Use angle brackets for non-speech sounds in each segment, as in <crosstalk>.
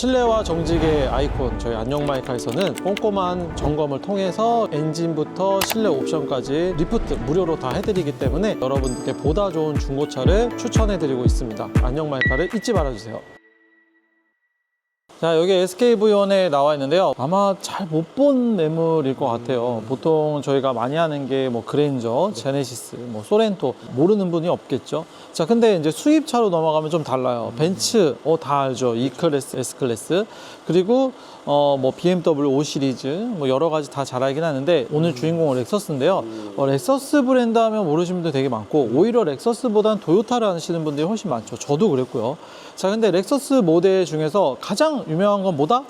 실내와 정직의 아이콘 저희 안녕 마이카에서는 꼼꼼한 점검을 통해서 엔진부터 실내 옵션까지 리프트 무료로 다 해드리기 때문에 여러분께 보다 좋은 중고차를 추천해드리고 있습니다. 안녕 마이카를 잊지 말아주세요. 자 여기 SKV1에 나와 있는데요. 아마 잘 못 본 매물일 것 같아요. 보통 저희가 많이 하는 게 뭐 그랜저, 제네시스, 뭐 소렌토 모르는 분이 없겠죠? 자 근데 이제 수입차로 넘어가면 좀 달라요. 벤츠 어 다 알죠. E 클래스, S 클래스. 그리고 어 뭐 BMW 5 시리즈 뭐 여러 가지 다 잘 알긴 하는데 오늘 주인공은 렉서스인데요. 어, 렉서스 브랜드 하면 모르시는 분들 되게 많고 오히려 렉서스보단 토요타를 아시는 분들이 훨씬 많죠. 저도 그랬고요. 자 근데 렉서스 모델 중에서 가장 유명한 건 뭐다?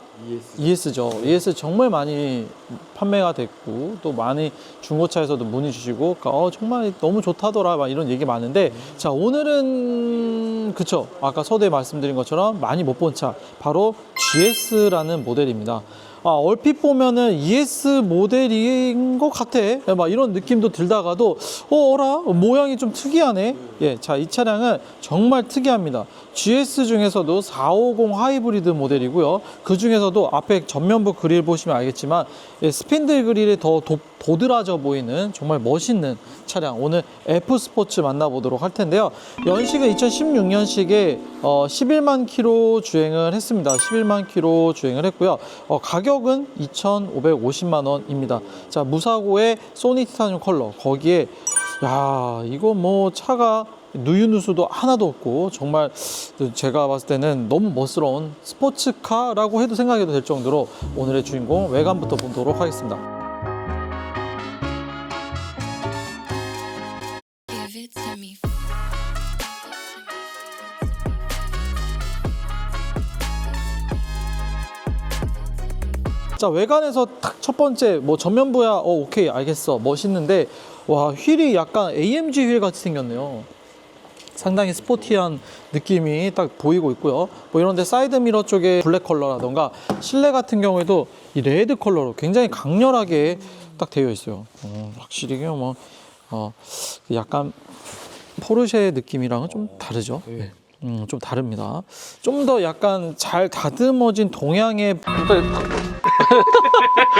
ES죠. ES 정말 많이 판매가 됐고 또 많이 중고차에서도 문의 주시고 그러니까 어, 정말 너무 좋다더라 막 이런 얘기 많은데 자 오늘은 그쵸 아까 서두에 말씀드린 것처럼 많이 못 본 차 바로 GS라는 모델입니다. 아, 얼핏 보면은 ES 모델인 것 같아. 막 이런 느낌도 들다가도, 어, 어라? 모양이 좀 특이하네. 예, 자, 이 차량은 정말 특이합니다. GS 중에서도 450 하이브리드 모델이고요. 그 중에서도 앞에 전면부 그릴 보시면 알겠지만, 예, 스핀들 그릴이 더 도, 도드라져 보이는 정말 멋있는 차량. 오늘 F 스포츠 만나보도록 할 텐데요. 연식은 2016년식에 어, 11만 킬로 주행을 했습니다. 11만 킬로 주행을 했고요. 어, 가격은 2,550만 원입니다. 자, 무사고의 소니 티타늄 컬러. 거기에 야, 이거 뭐 차가 누유누수도 하나도 없고 정말 제가 봤을 때는 너무 멋스러운 스포츠카라고 해도 생각해도 될 정도로 오늘의 주인공 외관부터 보도록 하겠습니다. 자 외관에서 딱첫 번째 뭐 전면부야 어 오케이 알겠어 멋있는데 와 휠이 약간 AMG 휠 같이 생겼네요. 상당히 스포티한 느낌이 딱 보이고 있고요. 뭐 이런데 사이드 미러 쪽에 블랙 컬러라던가 실내 같은 경우에도 이 레드 컬러로 굉장히 강렬하게 딱 되어 있어요. 어, 확실히 뭐 어, 약간 포르쉐 느낌이랑은 좀 다르죠? 네. 음, 좀 다릅니다. 좀 더 약간 잘 다듬어진 동양의 ハハハハ!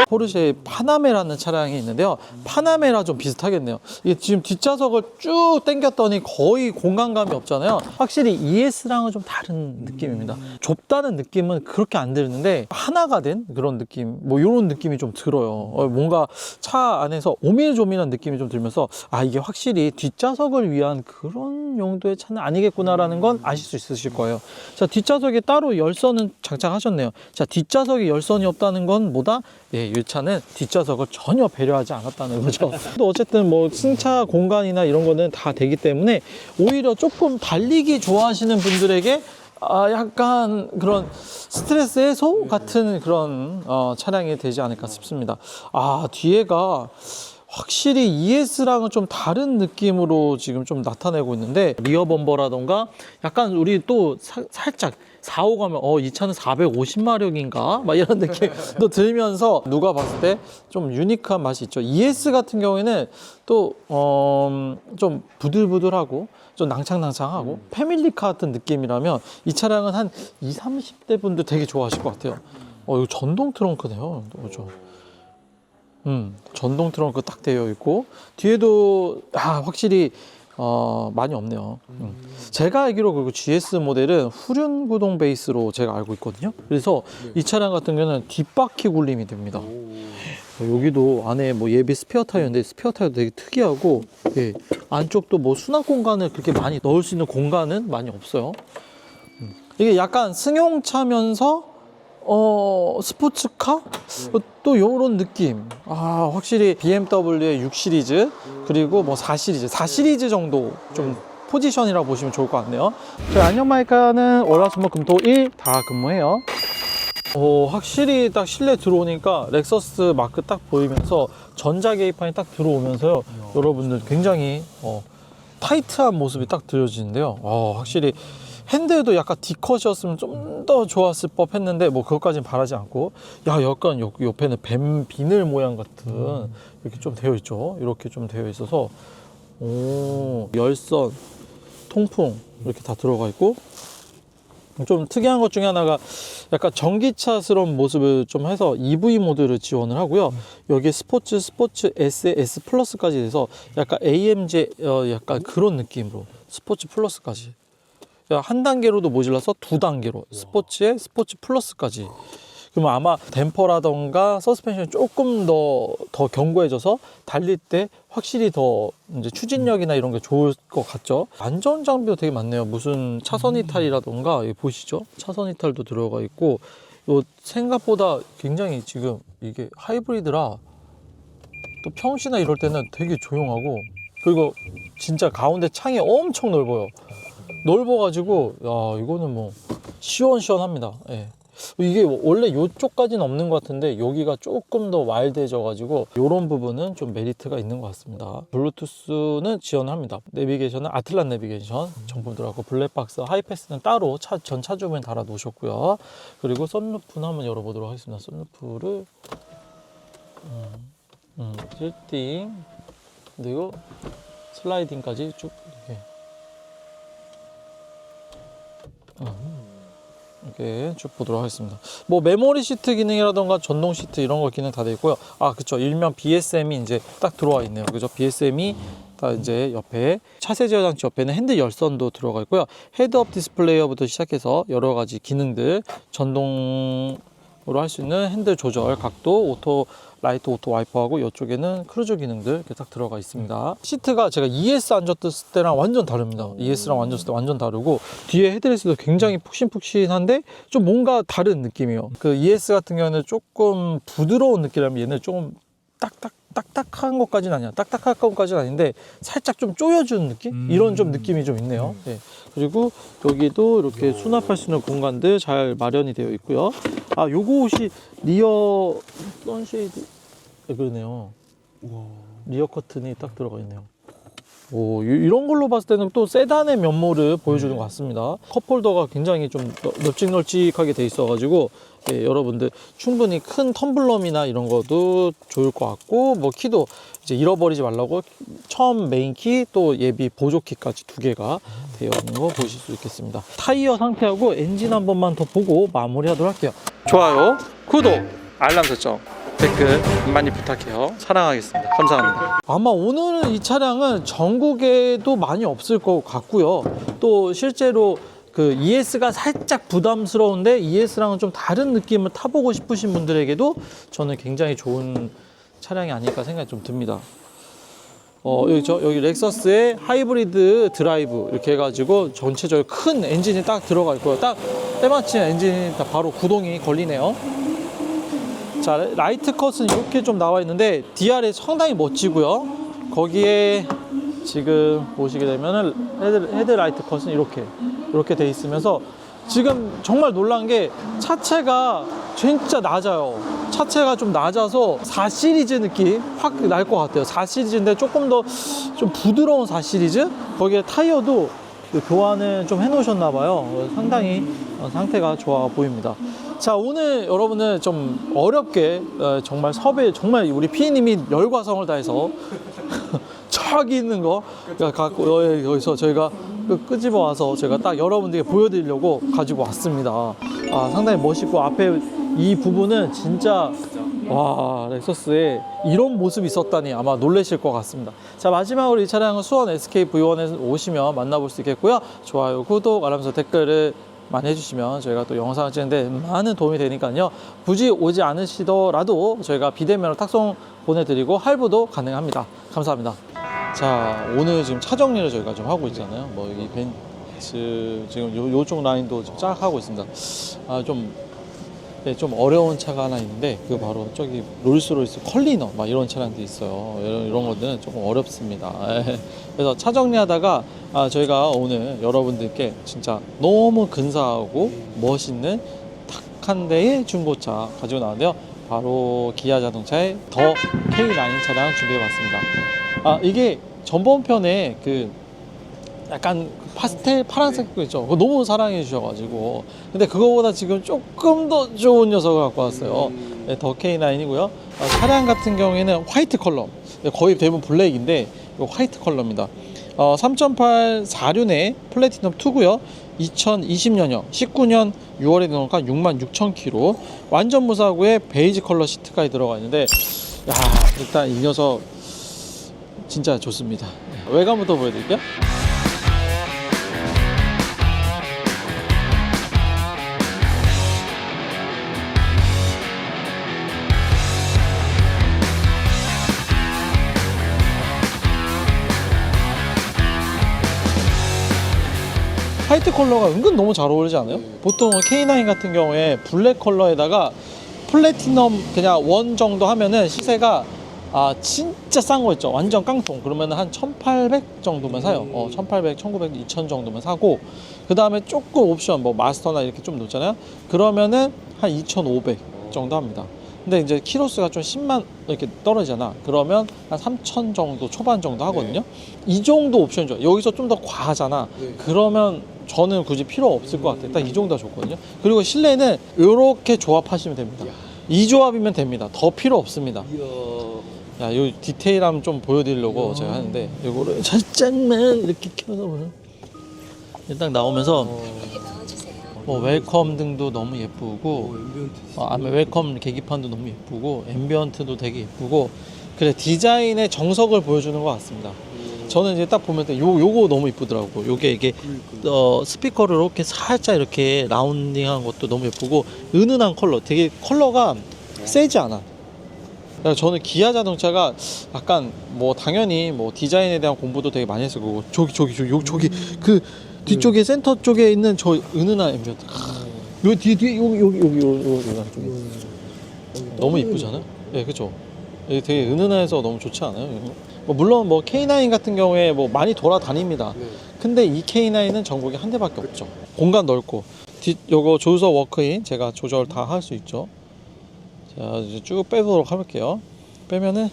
포르쉐의 파나메라는 차량이 있는데요. 파나메라 좀 비슷하겠네요. 이게 지금 뒷좌석을 쭉 당겼더니 거의 공간감이 없잖아요. 확실히 ES랑은 좀 다른 느낌입니다. 좁다는 느낌은 그렇게 안 드는데 하나가 된 그런 느낌, 뭐 이런 느낌이 좀 들어요. 어, 뭔가 차 안에서 오밀조밀한 느낌이 좀 들면서 아 이게 확실히 뒷좌석을 위한 그런 용도의 차는 아니겠구나라는 건 아실 수 있으실 거예요. 자 뒷좌석에 따로 열선은 장착하셨네요. 자 뒷좌석에 열선이 없다는 건 뭐다? 예, 이 차는 뒷좌석을 전혀 배려하지 않았다는 거죠. <laughs> 또 어쨌든 뭐 승차 공간이나 이런 거는 다 되기 때문에 오히려 조금 달리기 좋아하시는 분들에게 아, 약간 그런 스트레스 해소 같은 그런 어, 차량이 되지 않을까 싶습니다. 아, 뒤에가 확실히 ES랑은 좀 다른 느낌으로 지금 좀 나타내고 있는데 리어 범버라던가 약간 우리 또 사- 살짝 4호 가면 어 이 차는 450마력인가 막 이런 느낌도 들면서 누가 봤을 때 좀 유니크한 맛이 있죠. ES 같은 경우에는 어, 또좀 부들부들하고 좀 낭창낭창하고 패밀리카 같은 느낌이라면 이 차량은 한 2, 30대 분들 되게 좋아하실 것 같아요. 어 이거 전동 트렁크네요. 그죠? 음, 전동 트렁크 딱 되어 있고 뒤에도 아 확실히 어, 많이 없네요. 음. 제가 알기로 그리고 GS 모델은 후륜 구동 베이스로 제가 알고 있거든요. 그래서 이 차량 같은 경우는 뒷바퀴 굴림이 됩니다. 어, 여기도 안에 뭐 예비 스페어 타이어인데 스페어 타이어도 되게 특이하고 예, 안쪽도 뭐 수납 공간을 그렇게 많이 넣을 수 있는 공간은 많이 없어요. 음. 이게 약간 승용차면서 어 스포츠카? 어, 또 요런 느낌. 아 확실히 BMW의 6 시리즈 그리고 뭐 4 시리즈 4 시리즈 정도 좀 포지션이라고 보시면 좋을 것 같네요. 저희 안녕마이카는 월화수목금토 일 다 근무해요. 오 확실히 딱 실내 들어오니까 렉서스 마크 딱 보이면서 전자 계기판이 딱 들어오면서요. 여러분들 굉장히 어, 타이트한 모습이 딱 들려지는데요. 어, 확실히 핸들도 약간 D컷이었으면 좀 더 좋았을 법 했는데 뭐 그것까지는 바라지 않고 야 약간 요, 옆에는 뱀 비늘 모양 같은 이렇게 좀 되어 있죠 이렇게 좀 되어 있어서 오 열선 통풍 이렇게 다 들어가 있고 좀 특이한 것 중에 하나가 약간 전기차스러운 모습을 좀 해서 EV 모드를 지원을 하고요. 여기에 스포츠, 스포츠 S, S 플러스까지 돼서 약간 AMG 어, 약간 그런 느낌으로 스포츠 플러스까지 한 단계로도 모질라서 두 단계로 스포츠에 스포츠 플러스까지 그러면 아마 댐퍼라던가 서스펜션이 조금 더, 더 견고해져서 달릴 때 확실히 더 이제 추진력이나 이런 게 좋을 것 같죠. 안전 장비도 되게 많네요. 무슨 차선 이탈이라던가 여기 보시죠. 차선 이탈도 들어가 있고 요 생각보다 굉장히 지금 이게 하이브리드라 또 평시나 이럴 때는 되게 조용하고 그리고 진짜 가운데 창이 엄청 넓어요. 넓어가지고 야 이거는 뭐 시원시원합니다. 예. 이게 원래 이쪽까지는 없는 것 같은데 여기가 조금 더 와일드해져 가지고 이런 부분은 좀 메리트가 있는 것 같습니다. 블루투스는 지원을 합니다. 내비게이션은 아틀란 내비게이션 정품 들어가고 블랙박스 하이패스는 따로 차, 전 차주분에 달아 놓으셨고요. 그리고 썬루프는 한번 열어보도록 하겠습니다. 썬루프를 음, 음, 틸팅 그리고 슬라이딩까지 쭉 이렇게 이렇게 쭉 보도록 하겠습니다. 뭐 메모리 시트 기능이라던가 전동 시트 이런 거 기능 다 돼 있고요. 아, 그쵸. 일명 BSM이 이제 딱 들어와 있네요. 그죠? BSM이 다 이제 옆에 차세 제어 장치 옆에는 핸들 열선도 들어가 있고요. 헤드업 디스플레이어부터 시작해서 여러 가지 기능들 전동으로 할 수 있는 핸들 조절, 각도, 오토 라이트 오토 와이퍼하고 이쪽에는 크루즈 기능들 이렇게 딱 들어가 있습니다. 시트가 제가 ES 앉았을 때랑 완전 다릅니다. ES랑 앉았을 때 완전 다르고 뒤에 헤드레스도 굉장히 푹신푹신한데 좀 뭔가 다른 느낌이에요. 그 ES 같은 경우는 조금 부드러운 느낌이라면 얘는 조금 딱딱 딱딱한 것까지는 아니야. 딱딱한 것까지는 아닌데 살짝 좀 조여주는 느낌? 이런 좀 느낌이 좀 있네요. 네. 그리고 여기도 이렇게 수납할 수 있는 공간들 잘 마련이 되어 있고요. 아, 요거 옷이 리어 선쉐이드 네, 그러네요. 리어 커튼이 딱 들어가 있네요. 오, 이- 이런 걸로 봤을 때는 또 세단의 면모를 보여주는 것 같습니다. 컵홀더가 굉장히 좀 널- 널찍널찍하게 돼 있어가지고 예, 여러분들 충분히 큰 텀블럼이나 이런 것도 좋을 것 같고 뭐 키도 이제 잃어버리지 말라고 처음 메인 키 또 예비 보조 키까지 두 개가 되어 있는 거 보실 수 있겠습니다. 타이어 상태하고 엔진 한 번만 더 보고 마무리하도록 할게요. 좋아요, 구독, 알람 설정. 댓글 많이 부탁해요. 사랑하겠습니다. 감사합니다. 아마 오늘은 이 차량은 전국에도 많이 없을 것 같고요. 또 실제로 그 ES가 살짝 부담스러운데 ES랑은 좀 다른 느낌을 타보고 싶으신 분들에게도 저는 굉장히 좋은 차량이 아닐까 생각이 좀 듭니다. 어, 여기 저 여기 렉서스의 하이브리드 드라이브 이렇게 해가지고 전체적으로 큰 엔진이 딱 들어가 있고요. 딱 때마침 엔진이 다 바로 구동이 걸리네요. 자 라이트 컷은 이렇게 좀 나와 있는데 DR이 상당히 멋지고요 거기에 지금 보시게 되면은 헤드, 헤드라이트 컷은 이렇게 이렇게 돼 있으면서 지금 정말 놀란 게 차체가 진짜 낮아요 차체가 좀 낮아서 4 시리즈 느낌 확 날 것 같아요 4 시리즈인데 조금 더 좀 부드러운 4 시리즈 거기에 타이어도 그 교환을 좀 해놓으셨나 봐요. 상당히 어, 상태가 좋아 보입니다. 자 오늘 여러분은 좀 어렵게 어, 정말 섭외 정말 우리 피디님이 열과 성을 다해서 <laughs> 저기 있는 거 갖고 여- 여기서 저희가 그 끄집어 와서 제가 딱 여러분들께 보여드리려고 가지고 왔습니다. 아 상당히 멋있고 앞에 이 부분은 진짜 와 렉서스에 이런 모습이 있었다니 아마 놀라실 것 같습니다. 자 마지막으로 이 차량은 수원 SK V1에 오시면 만나볼 수 있겠고요. 좋아요, 구독, 알람 설정, 댓글을 많이 해주시면 저희가 또 영상을 찍는데 많은 도움이 되니까요. 굳이 오지 않으시더라도 저희가 비대면으로 탁송 보내드리고 할부도 가능합니다. 감사합니다. 자 오늘 지금 차 정리를 저희가 좀 하고 있잖아요. 뭐 여기 벤츠 지금 요, 요쪽 라인도 지금 쫙 하고 있습니다. 아좀 네, 좀 어려운 차가 하나 있는데 그 바로 저기 롤스로이스 컬리너 막 이런 차량도 있어요. 이런, 이런 것들은 조금 어렵습니다. 예. <laughs> 그래서 차 정리하다가 아, 저희가 오늘 여러분들께 진짜 너무 근사하고 멋있는 탁한 대의 중고차 가지고 나왔는데요. 바로 기아 자동차의 더 K9 차량 준비해봤습니다. 아 이게 전번 편에 그 약간 파스텔 파란색 거 있죠. 그거 너무 사랑해 주셔가지고. 근데 그거보다 지금 조금 더 좋은 녀석을 갖고 왔어요. 네, 더 K9이고요. 차량 같은 경우에는 화이트 컬러. 네, 거의 대부분 블랙인데 이거 화이트 컬러입니다. 어, 3.8 4륜의 플래티넘 2고요. 2020년형 19년 6월에 들어오니까 66,000km 완전 무사고에 베이지 컬러 시트까지 들어가 있는데 야 일단 이 녀석 진짜 좋습니다 외관부터 보여드릴게요 컬러가 은근 너무 잘 어울리지 않아요? 보통 K9 같은 경우에 블랙 컬러에다가 플래티넘 그냥 원 정도 하면은 시세가 아 진짜 싼 거 있죠? 완전 깡통. 그러면 한 1800 정도면 사요. 어 1800, 1900, 2000 정도면 사고 그 다음에 조금 옵션 뭐 마스터나 이렇게 좀 놓잖아요? 그러면은 한 2500 정도 합니다. 근데 이제 키로수가 좀 10만 이렇게 떨어지잖아. 그러면 한 3000 정도 초반 정도 하거든요? 이 정도 옵션이죠. 여기서 좀 더 과하잖아. 네. 그러면 저는 굳이 필요 없을 것 같아요. 딱 이 정도가 좋거든요. 그리고 실내는 이렇게 조합하시면 됩니다. 이 조합이면 됩니다. 더 필요 없습니다. 야, 요 디테일함 좀 보여드리려고 제가 하는데 요거를 살짝만 이렇게 켜서 보면 일단 나오면서 뭐 웰컴 등도 너무 오, 예쁘고. 어, 아마 웰컴 계기판도 너무 예쁘고 앰비언트도 되게 예쁘고 그래 디자인의 정석을 보여주는 것 같습니다. 저는 이제 딱 보면 요 요거 너무 이쁘더라고. 요게 이게. 어, 스피커를 이렇게 살짝 이렇게 라운딩한 것도 너무 예쁘고 은은한 컬러 되게 컬러가 세지 않아. 저는 기아 자동차가 약간 뭐 당연히 뭐 디자인에 대한 공부도 되게 많이 했을 거고 저기 저기 저기 요 저기 그 뒤쪽에 센터 쪽에 있는 저 은은한 앰비언트 요 뒤에 뒤에 여기 여기 여기 여기 여기 쪽에. 너무 이쁘잖아요? 예 그죠 이게 되게 은은해서 너무 좋지 않아요? 이거? 뭐 물론 뭐 K9 같은 경우에 뭐 많이 돌아다닙니다 네. 근데 이 K9은 전국에 한 대밖에 없죠. 공간 넓고 뒷 요거 조수석 워크인 제가 조절 다 할 수 있죠. 자 이제 쭉 빼보도록 해볼게요. 빼면은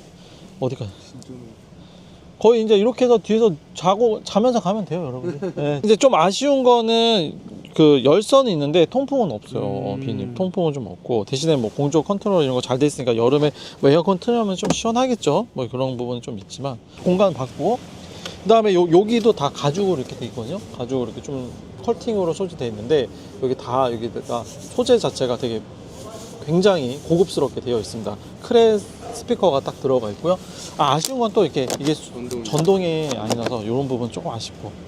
어디가? 진짜. 거의 이제 이렇게 해서 뒤에서 자고 자면서 가면 돼요, 여러분. <laughs> 네. 이제 좀 아쉬운 거는 그 열선이 있는데 통풍은 없어요. 음. 비님 통풍은 좀 없고 대신에 뭐 공조 컨트롤 이런 거 잘 돼 있으니까 여름에 뭐 에어컨 틀면 좀 시원하겠죠. 뭐 그런 부분은 좀 있지만 공간 바꾸고 그 다음에 요 여기도 다 가죽으로 이렇게 돼 있거든요. 가죽으로 이렇게 좀 컬팅으로 소지돼 있는데 여기 다 여기가 소재 자체가 되게 굉장히 고급스럽게 되어 있습니다. 크레 스피커가 딱 들어가 있고요. 아, 아쉬운 건 또 이렇게 이게 수- 전동. 전동이 아니라서 이런 부분 조금 아쉽고.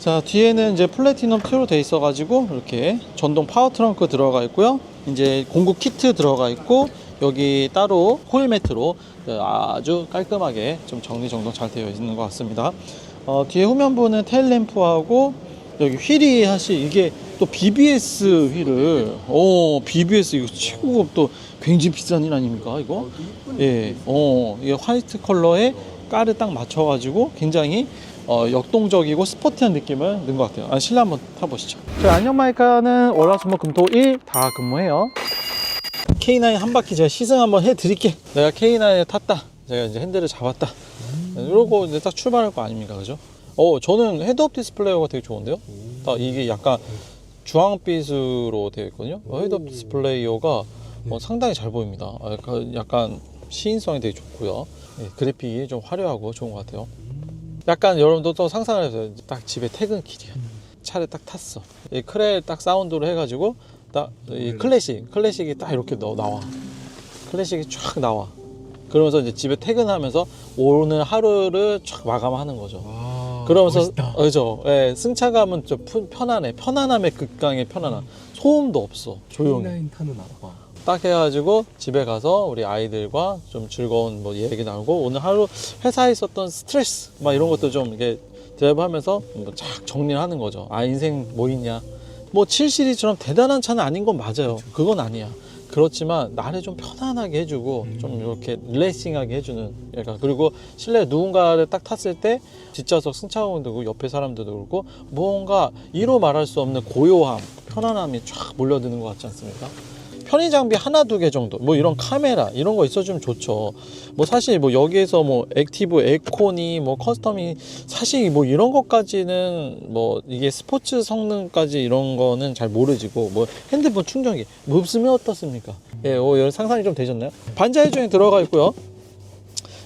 자 뒤에는 이제 플래티넘 2로 돼 있어 가지고 이렇게 전동 파워 트렁크 들어가 있고요. 이제 공구 키트 들어가 있고 여기 따로 호일 매트로 아주 깔끔하게 좀 정리 정돈 잘 되어 있는 것 같습니다. 어, 뒤에 후면부는 테일 램프하고 여기 휠이 사실 이게 또 BBS 휠을 어 BBS 이거 최고급 또 굉장히 비싼 힐 아닙니까 이거? 어, 이쁘네. 예, 어, 이게 화이트 컬러에 깔을 딱 맞춰 가지고 굉장히 어, 역동적이고 스포티한 느낌을 넣은 것 같아요. 아, 실내 한번 타보시죠. 저희 안녕마이카는 월화수목 금토1 다 근무해요. K9 한 바퀴 제가 시승 한번 해드릴게. 내가 K9에 탔다. 제가 이제 핸들을 잡았다. 이러고 이제 딱 출발할 거 아닙니까, 그죠? 어, 저는 헤드업 디스플레이어가 되게 좋은데요. 딱 이게 약간 주황빛으로 되어 있거든요. 어, 헤드업 디스플레이어가 어, 상당히 잘 보입니다. 아, 약간, 약간 시인성이 되게 좋고요. 예, 그래픽이 좀 화려하고 좋은 것 같아요. 약간 여러분도 또 상상을 해보세요. 딱 집에 퇴근길이야. 차를 딱 탔어. 이 크레 딱 사운드로 해가지고 딱 이 클래식, 클래식이 딱 이렇게 너- 나와. 클래식이 쫙 나와. 그러면서 이제 집에 퇴근하면서 오늘 하루를 쫙 마감하는 거죠. 와, 그러면서 멋있다. 어, 그죠. 예, 승차감은 좀 푸- 편안해. 편안함의 극강의 편안함. 소음도 없어. 조용히. K9 타는 아빠. 딱 해가지고 집에 가서 우리 아이들과 좀 즐거운 뭐 얘기 나누고 오늘 하루 회사에 있었던 스트레스 막 이런 것도 좀 이렇게 드라이브 하면서 뭐쫙 정리를 하는 거죠. 아 인생 뭐 있냐. 뭐 7시리즈처럼 대단한 차는 아닌 건 맞아요. 그건 아니야. 그렇지만 나를 좀 편안하게 해주고 좀 이렇게 릴레이싱하게 해주는 약간 그리고 실내 누군가를 딱 탔을 때 뒷좌석 승차원도 그렇고 옆에 사람들도 그렇고 뭔가 이로 말할 수 없는 고요함, 편안함이 쫙 몰려드는 것 같지 않습니까? 편의 장비 하나 두 개 정도. 뭐 이런 카메라 이런 거 있어주면 좋죠. 뭐 사실 뭐 여기에서 뭐 액티브 에코니 뭐 커스텀이 사실 뭐 이런 것까지는 뭐 이게 스포츠 성능까지 이런 거는 잘 모르지고 뭐 핸드폰 충전기. 뭐 없으면 어떻습니까? 예, 어, 여기 상상이 좀 되셨나요? 반자의 중에 들어가 있고요.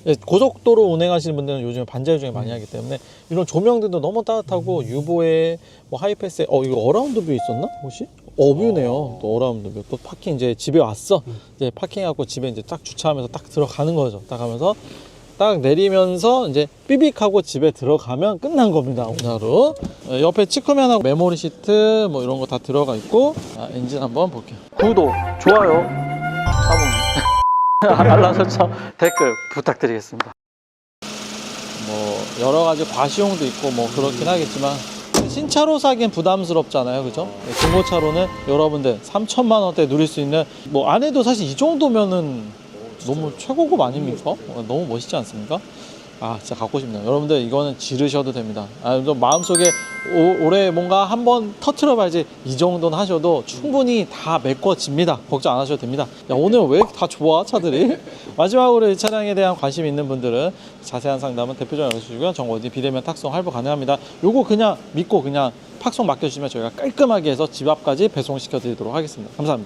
예, 고속도로 운행하시는 분들은 요즘에 반자율 주행 많이 하기 때문에 이런 조명들도 너무 따뜻하고 유보에 뭐 하이패스에 어 이거 어라운드 뷰 있었나? 혹시? 어뷰네요. 또 어라운드 뷰. 또 파킹 이제 집에 왔어. 이제 파킹하고 집에 이제 딱 주차하면서 딱 들어가는 거죠. 딱 하면서 딱 내리면서 이제 삐빅하고 집에 들어가면 끝난 겁니다. 오늘 하루. 어, 옆에 치크면하고 메모리 시트 뭐 이런 거 다 들어가 있고 자, 엔진 한번 볼게요. 구독, 좋아요, 사봉, 알람 설정, 댓글 부탁드리겠습니다. 뭐 여러 가지 과시용도 있고 뭐 그렇긴 하겠지만 신차로 사기엔 부담스럽잖아요, 그죠? 중고차로는 여러분들 3천만 원대 누릴 수 있는 뭐 안 해도 사실 이 정도면은 너무 최고급 아닙니까? 어, 너무 멋있지 않습니까? 아 진짜 갖고 싶네요. 여러분들 이거는 지르셔도 됩니다. 아, 좀 마음속에 오, 올해 뭔가 한번 터트려 봐야지 이 정도는 하셔도 충분히 다 메꿔집니다. 걱정 안 하셔도 됩니다. 야 오늘 왜 다 좋아 차들이? <laughs> 마지막으로 이 차량에 대한 관심 있는 분들은 자세한 상담은 대표적으로 연락주시고요. 정어디 비대면 탁송 할부 가능합니다. 요거 그냥 믿고 그냥 팍송 맡겨주시면 저희가 깔끔하게 해서 집 앞까지 배송시켜 드리도록 하겠습니다. 감사합니다.